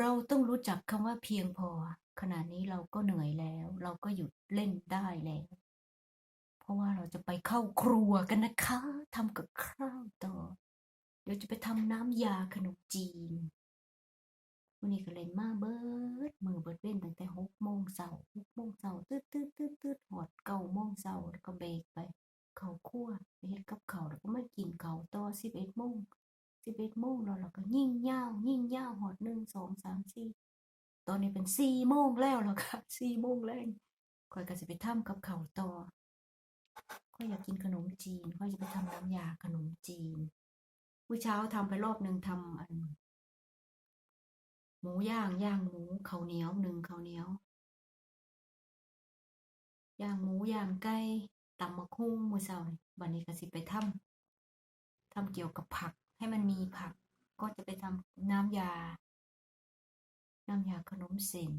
เราต้องรู้จักคำว่าเพียงพอ ขณะนี้เราก็เหนื่อยแล้ว เราก็หยุดเล่นได้แล้ว เพราะว่าเราจะไปเข้าครัวกันนะคะทำกับข้าวต่อ เดี๋ยวจะไปทำน้ำยาขนมจีนวันนี้ก็เล่นมาเบิดมือเบิดเว้นตั้งแต่หกโมงเช้าหกโมงเช้าตืดตืดตืดตืดหอดเก้าโมงเช้าแล้วก็เบรกไป เขาคั่วไปเฮ็ดกับเขาแล้วก็มากินเขาต่อสิบเอ็ดโมง สิบเอ็ดโมงแล้วเราก็ยิ่งยาวยิ่งยาวหอดหนึ่งสองสามสี่ตอนนี้เป็นสี่โมงแล้วแล้วค่ะสี่โมงแรงค่อยก็จะไปทำกับเขาต่อค่อยอยากกินขนมจีนค่อยจะไปทำน้ำยาขนมจีนเมื่อเช้าทำไปรอบหนึ่งทำอันหมูย่างย่างหมูข้าวเหนียวหนึ่งข้าวเหนียวย่างหมูย่างไก่ตำมะคุ้งมือเช้านี่วันนี้ก็สิไปทำทำเกี่ยวกับผัก ให้มันมีผักก็จะไปทำน้ำยา น้ำยาขนมเส้น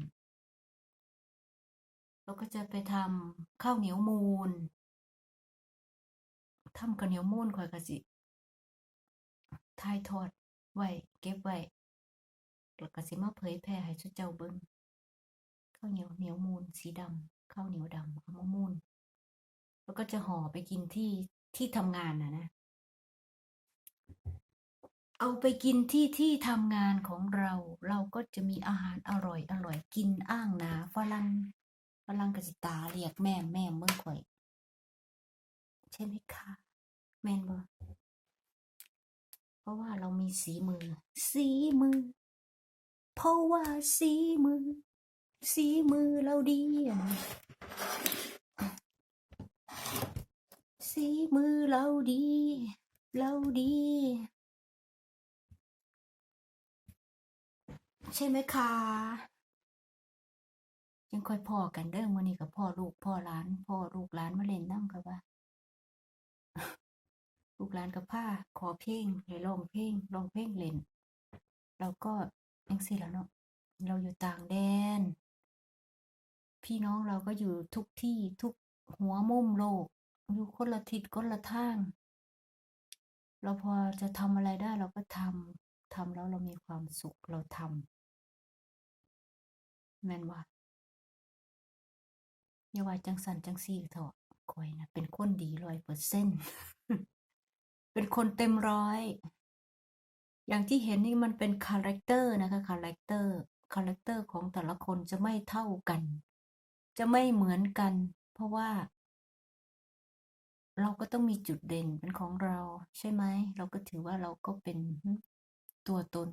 แล้วก็จะไปทำข้าวเหนียวมูนทำข้าวเหนียวมูนข่อยก็สิถ่ายทอดไว้เก็บไว้แล้วก็สิมาเผยแพร่ให้ชุดเจ้าเบิ่งข้าวเหนียวเหนียวมูนสีดำข้าวเหนียวดำเอามามูนแล้วก็จะห่อไปกินที่ที่ทำงานนะนะ เอาไปกินที่ที่ทำงานของเรา เราก็จะมีอาหารอร่อยอร่อยกินอ้างนาฝรั่งฝรั่งกสิตาเรียกแม่แม่เมื่อข่อยใช่ไหมคะแม่นบ่เพราะว่าเรามีสีมือ สีมือ เพราะว่าสีมือ สีมือเราดีอะสีมือเราดี เราดี ใช่ไหมคะยังค่อยพ่อกันเด้อมื้อนี้กับพ่อลูกพ่อหลาน พ่อลูกหลานมาเล่นน้ำกับว่า ลูกหลานกับผ้าขอเพลงให้ร้องเพลงรองเพลงเล่นเราก็ยังสิแล้วเนาะเราอยู่ต่างแดน พี่น้องเราก็อยู่ทุกที่ทุกหัวมุมโลก อยู่คนละทิศคนละทาง เราพอจะทำอะไรได้เราก็ทำทำแล้วเรามีความสุขเราทำ แม่นว่าอย่าว่าจังสันจังซี่เถอะคอยนะเป็นคนดีร้อยเปอร์เซ็นต์เป็นคนเต็มร้อย อย่างที่เห็นนี่มันเป็นคาแรคเตอร์นะคะคาแรคเตอร์คาแรคเตอร์ของแต่ละคนจะไม่เท่ากัน จะไม่เหมือนกัน เพราะว่า เราก็ต้องมีจุดเด่นเป็นของเรา ใช่ไหมเราก็ถือว่าเราก็เป็นตัวตน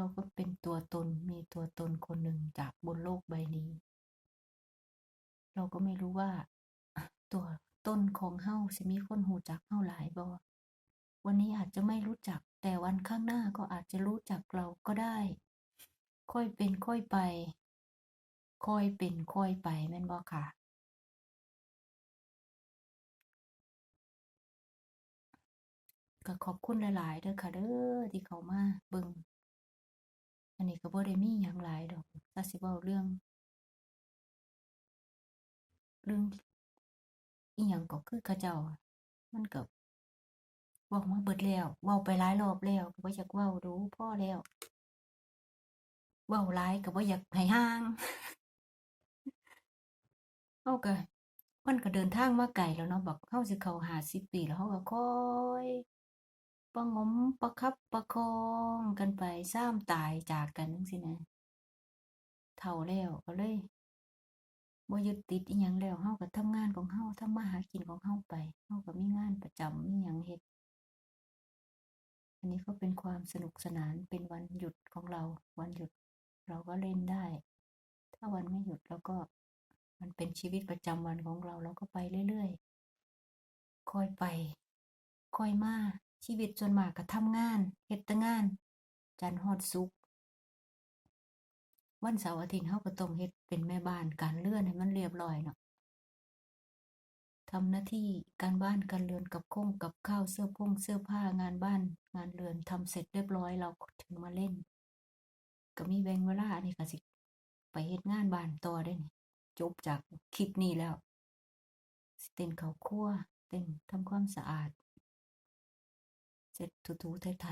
เราก็เป็นตัวตนมีตัวตนคนหนึ่งจากบนโลกใบนี้ เราก็ไม่รู้ว่า ตัวต้นของเฮาสิมีคนหูจักเฮาหลายบ่วันนี้อาจจะไม่รู้จัก แต่วันข้างหน้าก็อาจจะรู้จักเราก็ได้ ค่อยเป็นค่อยไป ค่อยเป็นค่อยไปแม่นบ่ค่ะก็ขอบคุณหลาย ๆ เด้อค่ะเด้อที่เขามาเบิ่ง อันนี้ก็บ่ได้มีหยังหลายดอกถ้าสิเว้าเรื่อง เรื่องอีหยังก็คือเขาเจ้า มันก็เว้ามาเบิดแล้วเว้าไปหลายรอบแล้วก็บ่อยากเว้าดูพ่อแล้วเว้าหลายก็บ่อยากให้ห่างเฮาก็มันก็เดินทางมาไกลแล้วเนาะบักเฮาสิเข้า50ปีแล้วเฮาก็ค่อย ประงมประคับประคองกันไปซ้ำตายจากกันจังซี้นะเฒ่าแล้วก็เลยบ่ยึดติดอิหยังแล้วเฮาก็ทำงานของเฮาทำมาหากินของเฮาไปเฮาก็มีงานประจำมีหยังเฮ็ดอันนี้ก็เป็นความสนุกสนานเป็นวันหยุดของเรา วันหยุดเราก็เล่นได้ ถ้าวันไม่หยุดเราก็มันเป็นชีวิตประจำวันของเราเราก็ไปเรื่อยๆค่อยไปค่อยมา ชีวิตส่วนมากก็ทำงานเฮ็ดแต่งาน จันทร์ฮอดศุกวันเสาร์อาทิตย์เฮาก็ต้องเฮ็ดเป็นแม่บ้านการเรือนให้มันเรียบร้อยเนาะทำหน้าที่การบ้านการเรือนกับข้งกับข้าวเสื้อผงเสื้อผ้างานบ้าน งานเรือนทำเสร็จเรียบร้อยเราถึงมาเล่น ก็มีแบ่งเวลาอันนี้ก็สิ ไปเฮ็ดงานบ้านต่อได้นี่จบจากคลิปนี้แล้วเต้นเขาครัวเต้นทำความสะอาด เสร็จถูๆไถ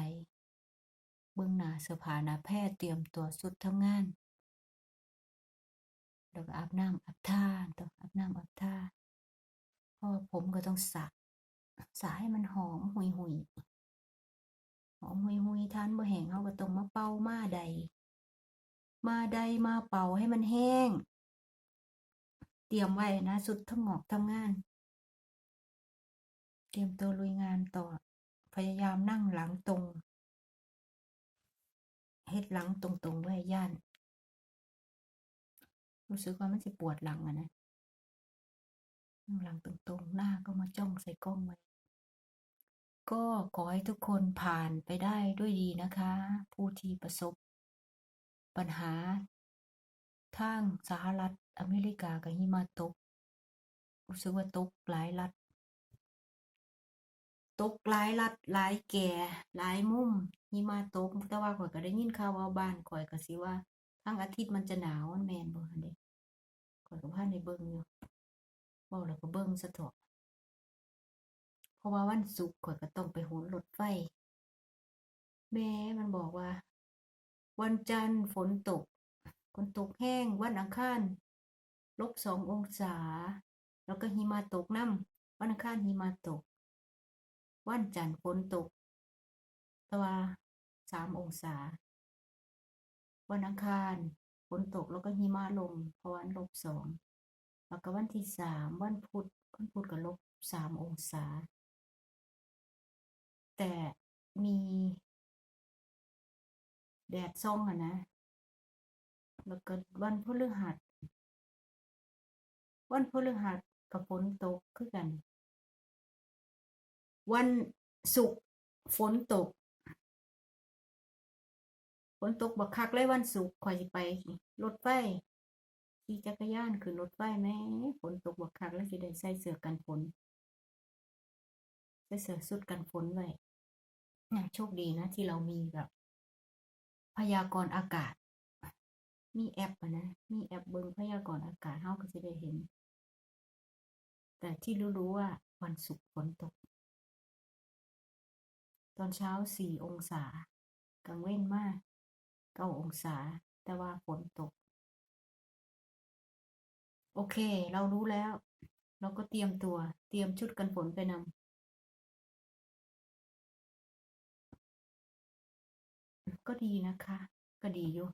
เบิ่งหน้าเสื้อผ้าหน้าแพทย์เตรียมตัวสุดทำงานแล้วก็อาบน้ำอาบท่าต้องอาบน้ำอาบท่าเพราะผมก็ต้องสระสระให้มันหอมหุยหุยหอมหุยหุยทานบ่แห้งเฮาก็ต้องมาเป่ามาใด มาใดมาเป่าให้มันแห้ง เตรียมไว้นะสุดทำหอกทำงาน เตรียมตัวลุยงานต่อ พยายามนั่งหลังตรงเฮ็ดหลังตรงๆไว้ย่าน รู้สึกว่ามันสิปวดหลังอะนะนั่งหลังตรงๆ หน้าก็มาจ้องใส่กล้องไว้ก็ขอให้ทุกคนผ่านไปได้ด้วยดีนะคะ ผู้ที่ประสบ ปัญหาทางสหรัฐอเมริกากับหิมะตก รู้สึกว่าตกหลายรัฐ ตกหลายรัฐหลายแก่หลายมุมหิมะตกแต่ว่าข่อยก็ได้ยินข่าวว่าบ้านข่อยก็สิว่าทั้งอาทิตย์มันจะหนาวมันแมนบ่หั่นเด้ข่อยก็พาได้เบิ่งอยู่เว้าแล้วก็เบิ่งซะเถาะเพราะว่าวันศุกร์ข่อยก็ต้องไปโหนรถไฟ แม่มันบอกว่า วันจันทร์ฝนตกฝนตกแห้งวันอังคารลบสององศา แล้วก็หิมะตกน้ำวันอังคารหิมะตก วันจันทร์ฝนตกต่ว่าสามองศา วันอังคารฝนตกแล้วก็หิมะลงเพราะวันลบสอง แล้วก็วันที่สามวันพุธวันพุธก็ลบสามองศา แต่มีแดดส่องอะนะ แล้วก็วันพฤหัส วันพฤหัสกับฝนตกคือกัน วันศุกร์ฝนตก ฝนตกบักคักเลยวันศุกร์ข่อยไปรถไฟขี่จักรยานขึ้นรถไฟแหม่ฝนตกบักคักแล้วสิได้ใส่เสื้อกันฝนใส่เสื้อสุดกันฝนไว้ยังโชคดีนะ ที่เรามีแบบ พยากรณ์อากาศ มีแอปนะ มีแอปเบิ่งพยากรณ์อากาศเฮาก็สิได้เห็น แต่ที่รู้ๆว่าวันศุกร์ฝนตก ตอนเช้าสี่องศา กลางเว้นมากเก้าองศา แต่ว่าฝนตก โอเค เรารู้แล้ว เราก็เตรียมตัว เตรียมชุดกันฝนไปนำก็ดีนะคะ ก็ดีอยู่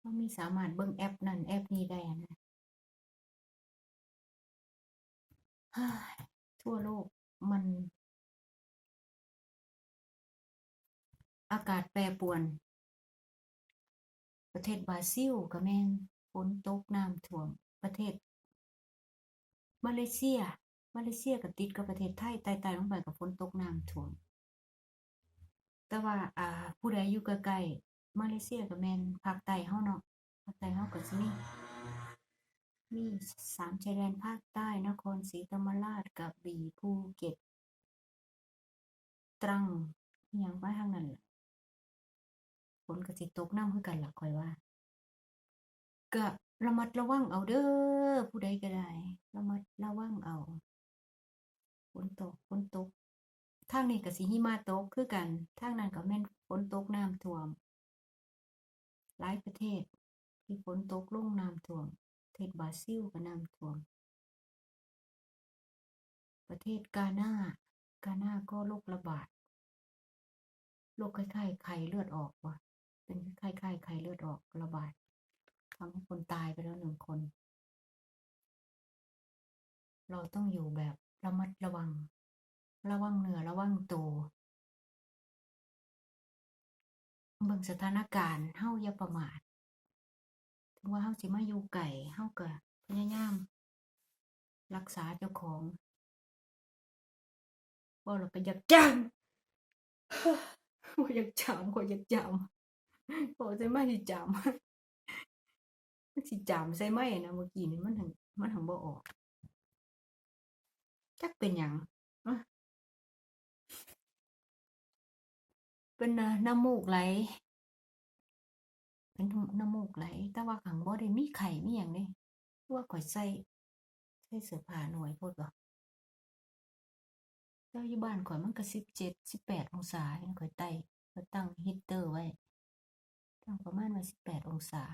เรามีสามารถเบิ่งแอปนั่นแอปนี้ได้นะทั่วโลกมัน อากาศแปรปรวน ประเทศบราซิลก็แม่นฝนตกน้ำท่วมประเทศ มาเลเซีย มาเลเซียก็ติดกับประเทศไทยไต่ๆลงไปก็ฝนตกน้ำท่วม แต่ว่าอ่า ผู้ใดอยู่ใกล้ๆมาเลเซียก็แม่นภาคใต้เฮาเนาะภาคใต้เฮาก็สิมีมีสามชายแดนภาคใต้นครศรีธรรมราชกระบี่ภูเก็ต ตรังอิหยังไปทางนั้นล่ะ นก็สิตกน้ำคือกันหล่ะข้อยว่า ก็ระมัดระวังเอาเด้อผู้ใดก็ได้ระมัดระวังเอาฝนตกฝนตกทางนี้ก็สิหิมะตกคือกันทางนั้นก็แม่นฝนตกน้ำท่วม หลายประเทศ ที่ฝนตกลงน้ำท่วมประเทศบราซิลก็น้ำท่วม ประเทศกานากานาก็โรคระบาดโรคคล้ายๆไข้เลือดออกว่ะ เป็นคล้ายๆไข้เลือดออกระบาดทำให้คนตายไปแล้วหนึ่งคน เราต้องอยู่แบบระมัดระวัง ระวังเหนือระวังตัวเบิ่งสถานการณ์เฮาอย่าประมาทถึงว่าเฮาสิมาอยู่ไกลเฮาก็พยายาม รักษาเจ้าของบ่แล้วก็อยากจามบ่อยากจามข้อยอยากจาม ข้อยใส่ไหม้สิจามมันสิจามใส่ไหมนะเมื่อกี้นี่มันหั้นมันหั้นบ่ออกจักเป็นหยังเป็นน้ำมูกไหล เป็นน้ำมูกไหล แต่ว่าหั้นบ่ได้มีไข้มีหยังเดะเพราะว่าข้อยใส่ใส่เสื้อผ้าหน้อยโพดบ่แต่อยู่บ้านข้อยมันก็17 18องศายังข้อยไต่ก็ตั้งฮีตเตอร์ไว้ ตั้งประมาณว่าสิบแปดองศา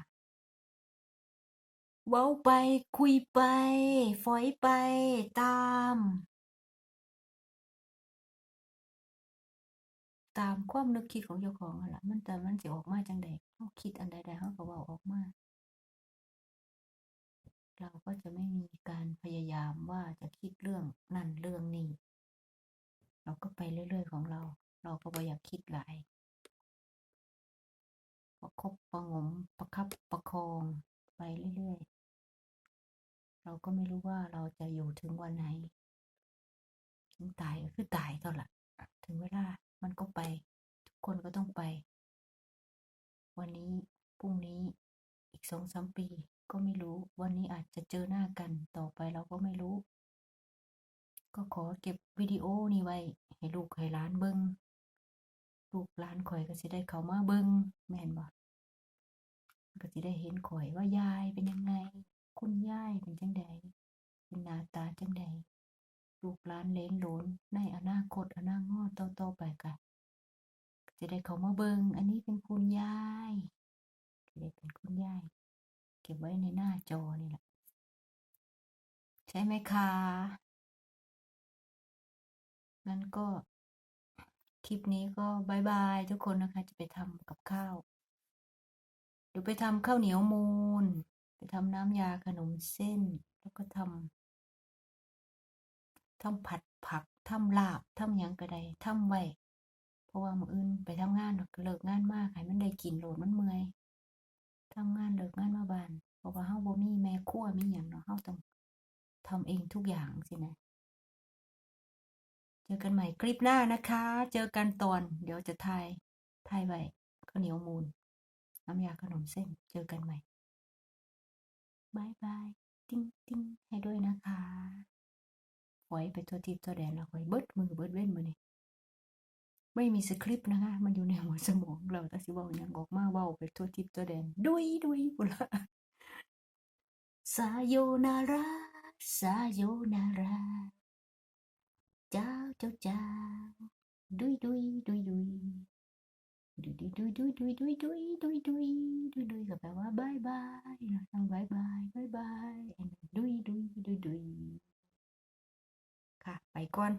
เว้าไปคุยไป ฝอยไปตาม ตามความนึกคิดของเจ้าของนั่นล่ะมันแต่มันสิออกมาจังใดเฮาคิดอันใดๆเฮาก็เว้าออกมาเราก็จะไม่มีการพยายามว่าจะคิดเรื่องนั่นเรื่องนี้ เราก็ไปเรื่อยๆของเรา เราก็บ่อยากคิดหลาย ประคบประงมประคับประคองไปเรื่อยๆ เราก็ไม่รู้ว่าเราจะอยู่ถึงวันไหน ถึงตายก็คือตายเท่าละถึงเวลามันก็ไป ทุกคนก็ต้องไป วันนี้พรุ่งนี้อีก2-3ปีก็ไม่รู้ วันนี้อาจจะเจอหน้ากันต่อไปเราก็ไม่รู้ ก็ขอเก็บวิดีโอนี้ไว้ ให้ลูกให้หลานเบิ่งลูกหลานข้อยก็สิได้เข้ามาเบิ่งแม่นบ่ ก็สิได้เห็นข้อยว่ายายเป็นยังไง คุณยายเป็นจังใดเป็นหน้าตาจังใดลูกหลานเลนหลนในอนาคตอนาคตต่อๆไปก็จะได้เขามาเบิงอันนี้เป็นคุณยายสิได้เป็นคุณยายเก็บไว้ในหน้าจอนี่แหละใช่ไหมคะ?งั้นก็คลิปนี้ก็บายบายทุกคนนะคะ จะไปทำกับข้าว ดี๋ยวไปทำข้าวเหนียวมูน ไปทำน้ำยาขนมเส้น แล้วก็ทำทำผัดผักทำลาบทำยังก็ไดทำไว้เพราะว่ามืออื่นไปทำงานเลิกงานมาให้มันได้กินโหลดมันเมื่อยทำงานเลิกงานมาบานเพราะว่าเราบ่มีแม่ครัวมีหยังเนาะเราต้องทำเองทุกอย่างจังซี้นะเจอกันใหม่คลิปหน้านะคะ เจอกันตอน เดี๋ยวจะถ่ายถ่ายไว้ข้าวเหนียวมูน น้ำยาขนมเส้นเจอกันใหม่บายบายติ๊งๆให้ด้วยนะคะฝอยไปทั่วทิศทั่วแดนแล้วข้อยเบิดมือเบิดเว้นมือนี้ไม่มีสคริปต์นะคะ มันอยู่ในหัวสมองแล้วแต่สิเว้าหยังออกมาเว้าไปทั่วทิศทั่วแดนดุยๆพู้นล่ะสาโยนาราสาโยนาราเจ้าเจ้าจ้าวดุยๆดุย ๆดุยๆดุยๆดุยๆดุยๆดุยๆดุยๆดุยๆก็แปลว่าบ๊ายบายเนาะต้องบ๊ายบายบ๊ายบายอันนี้ดุยๆดุยๆค่ะ ไปก่อน